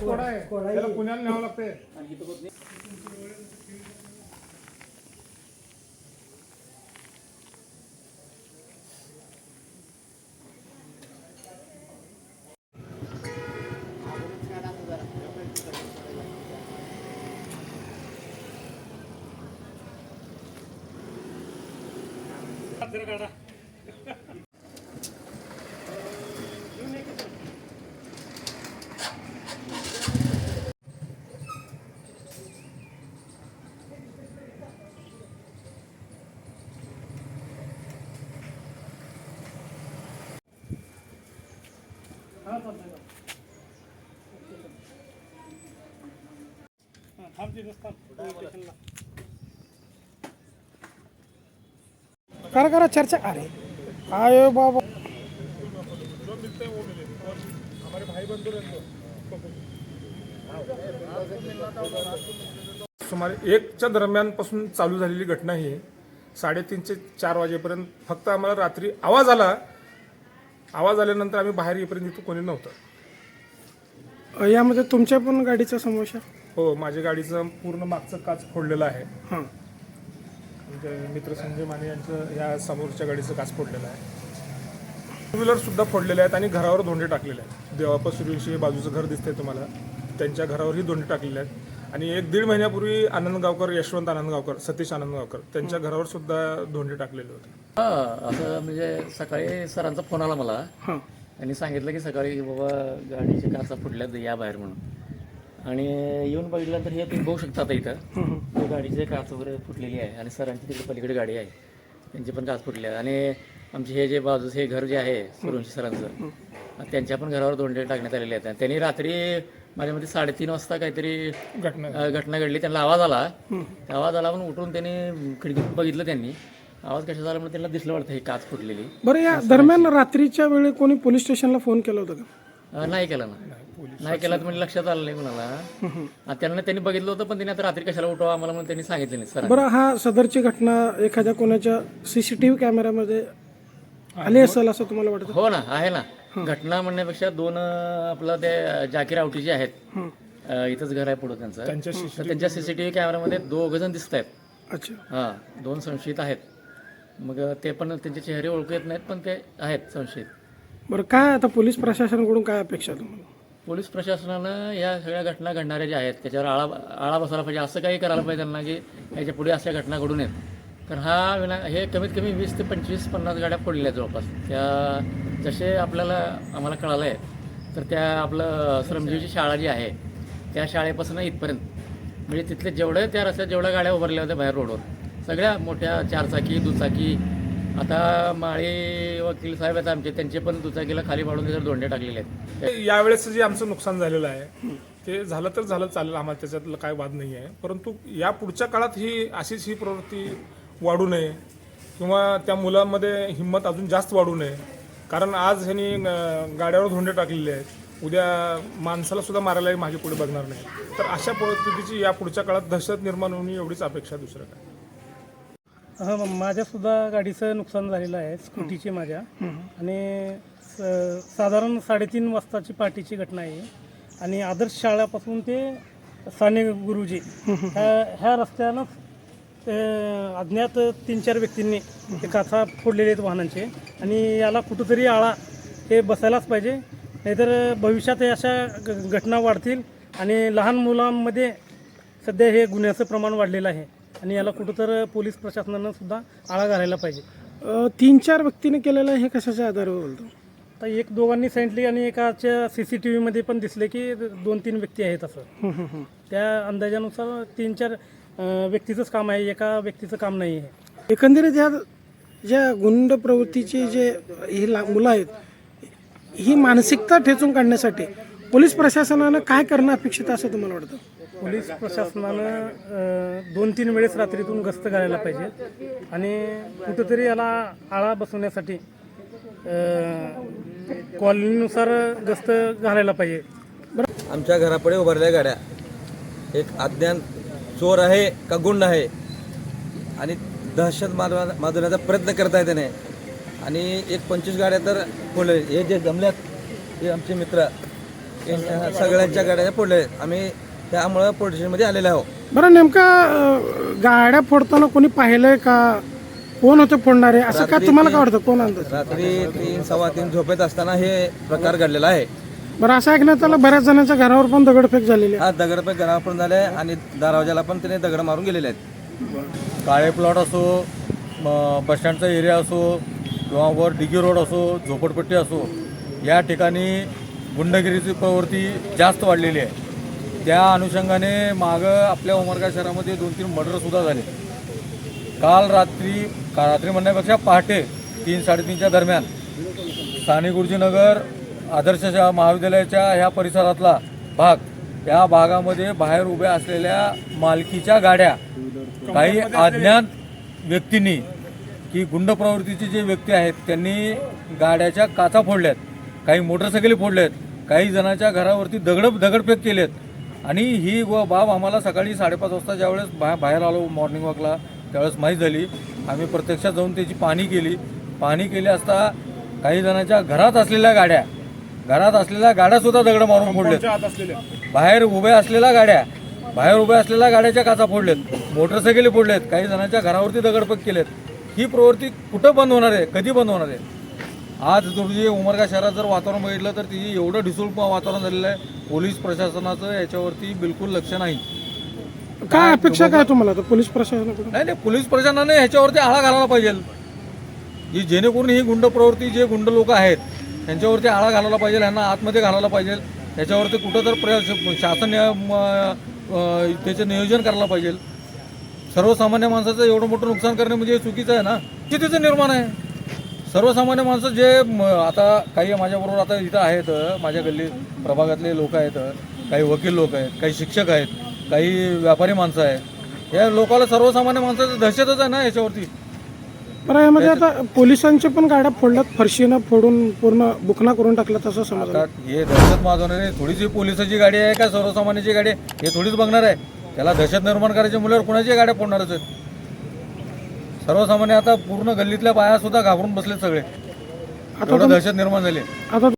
कोडा आहे त्याला पुण्याला न्यावं लागतंय करा करा चर्चा. अरे आयो बाबा. जो मिलते हैं वो मिले और हमारे भाई बंधु रहते सुमारे एकच्या दरम्यानपासून चालू झालेली घटना ही साडेतीनचे चार वाजेपर्यंत फक्त आम्हाला रात्री आवाज आला आवाज आल्यानंतर आम्ही बाहेर येईपर्यंत इथं कोणी नव्हतं. अ, यामध्ये तुमच्या पण गाडीचा समावेश आहे? हो माझ्या गाडीचं पूर्ण मागचं काच फोडलेलं आहे. हां. मित्र संजय माने यांचं या समोरच्या गाडीचं काच फोडलेलं आहे. टू व्हीलर सुद्धा फोडलेले आहेत आणि घरावर धोंडे टाकलेले आहेत. देवापा सूर्यवंशी बाजूचं घर दिसतंय तुम्हाला. त्यांच्या घरावरही धोंडे टाकलेले आहेत. आणि एक दीड महिन्यापूर्वी आनंदगावकर यशवंत आनंदगावकर सतीश आनंदगावकर त्यांच्या घरावर सुद्धा धोंडे टाकलेले होते. हा असं म्हणजे सकाळी सरांचा फोन आला मला. हां. त्यांनी सांगितलं की सकाळी बाबा गाडीच्या काचा फुटल्यात या बाहेर म्हणून. आणि येऊन बघितल्यानंतर हे तुम्ही बघू शकता आता इथं. तो गाडीचे काच वगैरे फुटलेली आहे आणि सरांची तिकडे पलीकडे गाडी आहे. त्यांची पण काच फुटली आहे. आणि आमचे हे जे बाजूचं हे घर जे आहे सूर्यवंशी सरांचं त्यांच्या पण घरावर दोंडे टाकण्यात आलेले आहेत. आणि त्यांनी रात्री माझ्या मध्ये साडेतीन वाजता काहीतरी घटना अ, घटना घडली. त्यांना आवाज आला. आवाज आला म्हणून उठून त्यांनी खिडकीतून बघितलं त्यांनी. आवाज कशा झाला म्हणून त्यांना दिसलं वाटतं हे काच फुटलेली. बरं या दरम्यान रात्रीच्या वेळी कोणी पोलीस स्टेशनला फोन केला होता का? अ, नाही केला ना. नाही केला तर म्हणजे लक्षात आलं नाही कुणाला. आणि त्यांना त्यांनी बघितलं होतं पण त्यांनी आता रात्री कशाला उठवा आम्हाला म्हणून त्यांनी सांगितलं नाही सर बरं हा सदरची घटना एखाद्या कोणाच्या सीसीटीव्ही कॅमेऱ्यामध्ये आली असेल असं तुम्हाला वाटतं? हो ना आहे ना. घटना म्हणण्यापेक्षा दोन आपलं ते जाकीर आवटीचे आहेत. अ, इथंच घर आहे पुढं त्यांचं. त्यांच्या तर त्यांच्या सीसीटीव्ही कॅमेरामध्ये दोघ जण दिसत आहेत अच्छा. हा दोन संशयित आहेत. मग ते पण त्यांचे चेहरे ओळखू येत नाहीत पण ते आहेत संशयित. बरं काय आता पोलीस प्रशासनाकडून काय अपेक्षा तुम्हाला? पोलीस प्रशासनानं या सगळ्या घटना घडणाऱ्या ज्या आहेत त्याच्यावर आळा आळा बसायला पाहिजे असं काही करायला पाहिजे त्यांना की याच्यापुढे अशा घटना घडू नयेत. तर हा विना हे कमीत कमी वीस ते पंचवीस पन्नास गाड्या पडलेल्या जवळपास. त्या जसे आपल्याला आम्हाला कळालं आहे तर त्या आपलं श्रमजीवीची शाळा जी आहे त्या शाळेपासून इथपर्यंत म्हणजे तिथले जेवढे त्या रस्त्यात जेवढ्या गाड्या उभारल्या होत्या बाहेर रोडवर सगळ्या मोठ्या चारचाकी दुचाकी आता माळी वकील साहेब आहेत आमचे त्यांचे पण दुचाकीला खाली पाडून त्याच्यावर दोंडे टाकलेले आहेत. यावेळेस जे आमचं नुकसान झालेलं आहे ते झालं तर झालं चालेल आम्हाला त्याच्यातलं काय वाद नाही आहे परंतु या पुढच्या काळात ही अशीच ही प्रवृत्ती वाढू नये किंवा त्या मुलांमध्ये हिंमत अजून जास्त वाढू नये. कारण आज ह्यांनी गाड्यावर धोंडे टाकलेले आहेत. उद्या माणसाला सुद्धा मारायला मागे पुढे बघणार नाही. तर अशा परिस्थितीची या पुढच्या काळात दहशत निर्माण होणे एवढीच अपेक्षा दुसरं काय? हा माझ्या सुद्धा गाडीचं नुकसान झालेलं आहे स्कूटीची माझ्या. आणि स- साधारण साडेतीन वाजताची पार्टीची घटना आहे. आणि आदर्श शाळापासून ते साने गुरुजी ह्या ह्या रस्त्यानं अज्ञात तीन चार व्यक्तींनी ते काचा फोडलेले आहेत वाहनांचे. आणि याला कुठंतरी आळा हे बसायलाच पाहिजे. नाहीतर भविष्यात अशा घटना वाढतील आणि लहान मुलांमध्ये सध्या हे गुन्ह्याचं प्रमाण वाढलेलं आहे. आणि याला कुठं तर पोलीस प्रशासनानं सुद्धा आळा घालायला पाहिजे. तीन चार व्यक्तीने केलेलं आहे हे कशाच्या आधारावर बोलतो? तर एक दोघांनी सांगितले आणि एकाच्या सी सी टी व्हीमध्ये पण दिसले की दोन तीन व्यक्ती आहेत असं. त्या अंदाजानुसार तीन चार व्यक्तीचंच काम आहे एका व्यक्तीचं काम नाही आहे. एकंदरीत ह्या ज्या गुंड प्रवृत्तीची जे ही ला मुलं आहेत ही मानसिकता ठेचून काढण्यासाठी पोलीस प्रशासनानं काय करणं अपेक्षित आहे असं तुम्हाला वाटतं? पोलीस प्रशासनानं दोन तीन वेळेस रात्रीतून गस्त घालायला पाहिजे आणि कुठंतरी याला आळा बसवण्यासाठी कॉलनीनुसार गस्त घालायला पाहिजे. आमच्या घरापुढे उभारल्या गाड्या. एक अज्ञान चोर आहे का गुंड आहे? आणि दहशत माजवा माजवण्याचा प्रयत्न करत आहे त्याने. आणि एक पंचवीस गाड्या तर फोडले हे जे जमल्यात हे आमचे मित्र यांच्या सगळ्यांच्या गाड्या फोडल्या आहेत. आम्ही त्यामुळं पोलीस स्टेशनमध्ये आलेलो आहोत. बरं नेमका गाड्या फोडताना कोणी पाहिलंय का? कोण होते फोडणारे? असं काय तुम्हाला काय वाटतं? कोण अंदाज रात्री तीन सव्वा तीन झोपेत असताना हे प्रकार घडलेला आहे. बरं असं ऐकण्यात आलं बऱ्याच जणांच्या घरावर पण दगडफेक झालेली आहे. हा घरावर पण झाले आणि दरवाजाला पण त्याने दगड मारून गेलेले आहेत. काळे प्लॉट असो म- बसस्टँडचा एरिया असो किंवा वर डिगी रोड असो झोपडपट्टी असो या ठिकाणी गुंडगिरीची प्रवृत्ती जास्त वाढलेली आहे. त्या अनुषंगाने मागं आपल्या उमरगा शहरामध्ये दोन तीन मर्डरसुद्धा झाले. काल रात्री का रात्री म्हणण्यापेक्षा पहाटे तीन साडेतीनच्या दरम्यान साने गुरुजीनगर आदर्श शाळा महाविद्यालयाच्या ह्या परिसरातला भाग या भागामध्ये बाहेर उभ्या असलेल्या मालकीच्या गाड्या काही अज्ञात व्यक्तींनी की गुंड प्रवृत्तीचे जे व्यक्ती आहेत त्यांनी गाड्याच्या काचा फोडल्यात काही मोटरसायकली फोडल्यात काही जणांच्या घरावरती दगड दगडफेक केलेत. आणि ही व बाब आम्हाला सकाळी साडेपाच वाजता ज्यावेळेस बा बाहेर आलो मॉर्निंग वॉकला त्यावेळेस माहीत झाली. आम्ही प्रत्यक्षात जाऊन त्याची पाहणी केली. पाहणी केली असता काही जणांच्या घरात असलेल्या गाड्या घरात असलेल्या गाड्यासुद्धा दगड मारून फोडलेत. बाहेर उभ्या असलेल्या गाड्या बाहेर उभ्या असलेल्या गाड्याच्या काचा फोडलेत. मोटरसायकली फोडलेत. काही जणांच्या घरावरती दगडफेक केलेत. ही प्रवृत्ती कुठं बंद होणार आहे? कधी बंद होणार आहे? आज रोजी उमरगा शहरात जर वातावरण बघितलं तर तिथे एवढं ढिसूळ वातावरण झालेलं आहे. पोलीस प्रशासनाचं याच्यावरती बिलकुल लक्ष नाही. काय अपेक्षा काय तुम्हाला? पोलीस प्रशासनाकडून? नाही नाही पोलीस प्रशासनाने ह्याच्यावरती आळा घालायला पाहिजे. जी जेणेकरून ही गुंड प्रवृत्ती जे गुंड लोक आहेत त्यांच्यावरती आळा घालायला पाहिजे यांना आतमध्ये घालायला पाहिजे. त्याच्यावरती कुठं तर प्रया शासन म- त्याचं नियोजन करायला पाहिजे. सर्वसामान्य माणसाचं एवढं मोठं नुकसान करणे म्हणजे चुकीचं आहे ना? चितीचं निर्माण आहे. सर्वसामान्य माणसं जे म, आता काही माझ्याबरोबर आता इथं आहेत माझ्या गल्ली प्रभागातले लोक आहेत काही वकील लोक आहेत काही शिक्षक आहेत काही व्यापारी माणसं आहेत. या लोकाला सर्वसामान्य माणसाचं दहशतच आहे ना याच्यावरती? बरं यामध्ये आता पोलिसांच्या पण गाड्या फोडल्यात फरशीनं फोडून पूर्ण बुकना करून टाकल्यात असं समजलं आता हे दहशत माजवणारे थोडीशी पोलिसाची गाडी आहे का सर्वसामान्याची गाडी आहे? हे थोडीच बघणार आहे. त्याला दहशत निर्माण करायच्या मुलावर कुणाची गाड्या फोडणारच आहेत? सर्वसामान्य आता पूर्ण गल्लीतल्या बाया सुद्धा घाबरून बसलेत सगळे. एवढं दहशत निर्माण झाली आता